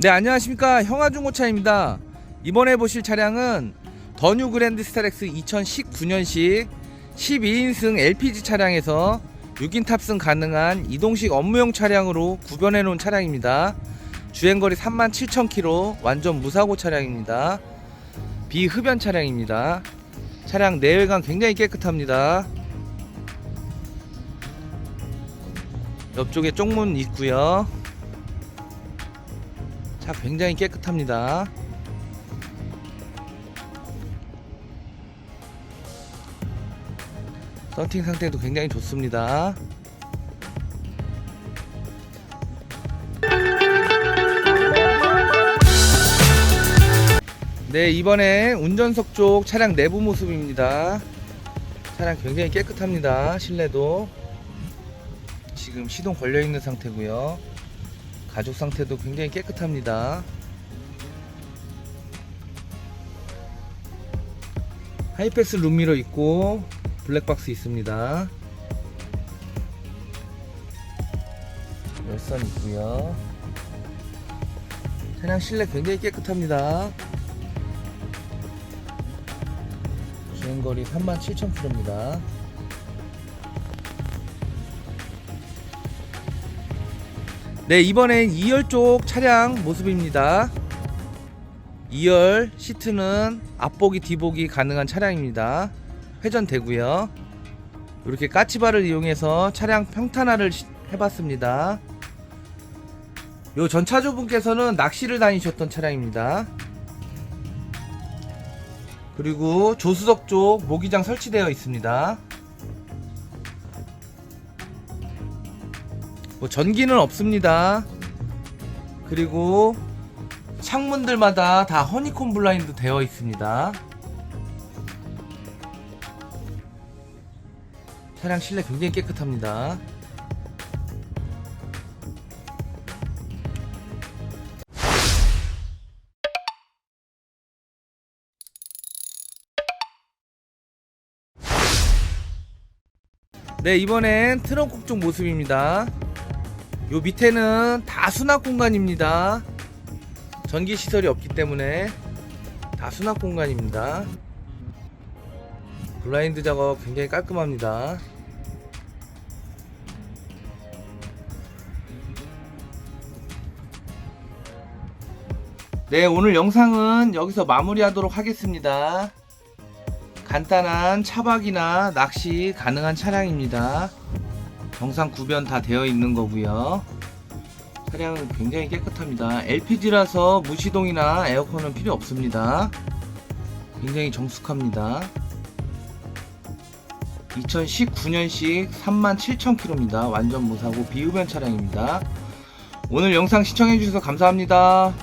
네 안녕하십니까. 형아중고차입니다. 이번에 보실 차량은 더뉴 그랜드 스타렉스 2019년식 12인승 LPG 차량에서 6인 탑승 가능한 이동식 업무용 차량으로 구변해 놓은 차량입니다. 주행거리 37,000km 완전 무사고 차량입니다. 비흡연 차량입니다. 차량 내외관 굉장히 깨끗합니다. 옆쪽에 쪽문 있고요 차 굉장히 깨끗합니다. 썬팅 상태도 굉장히 좋습니다. 네, 이번에 운전석 쪽 차량 내부 모습입니다. 차량 굉장히 깨끗합니다. 실내도 지금 시동 걸려 있는 상태고요. 가죽 상태도 굉장히 깨끗합니다. 하이패스 룸미러 있고 블랙박스 있습니다. 열선 있고요. 차량 실내 굉장히 깨끗합니다. 주행거리 37,000km입니다. 네 이번엔 2열 쪽 차량 모습입니다. 2열 시트는 앞보기 뒤보기 가능한 차량입니다. 회전되고요. 이렇게 까치바를 이용해서 차량 평탄화를 시- 해봤습니다. 요 전차주분께서는 낚시를 다니셨던 차량입니다. 그리고 조수석 쪽 모기장 설치되어 있습니다 뭐 전기는 없습니다. 그리고 창문들마다 다 허니콤 블라인드 되어 있습니다. 차량 실내 굉장히 깨끗합니다. 네, 이번엔 트렁크 쪽 모습입니다. 요 밑에는 다 수납 공간입니다. 전기 시설이 없기 때문에 다 수납 공간입니다. 블라인드 작업 굉장히 깔끔합니다. 네, 오늘 영상은 여기서 마무리하도록 하겠습니다. 간단한 차박이나 낚시 가능한 차량입니다. 정상 구변 다 되어 있는 거고요. 차량은 굉장히 깨끗합니다. LPG라서 무시동이나 에어컨은 필요 없습니다. 굉장히 정숙합니다. 2019년식 37,000km입니다. 완전 무사고 비흡연 차량입니다. 오늘 영상 시청해주셔서 감사합니다.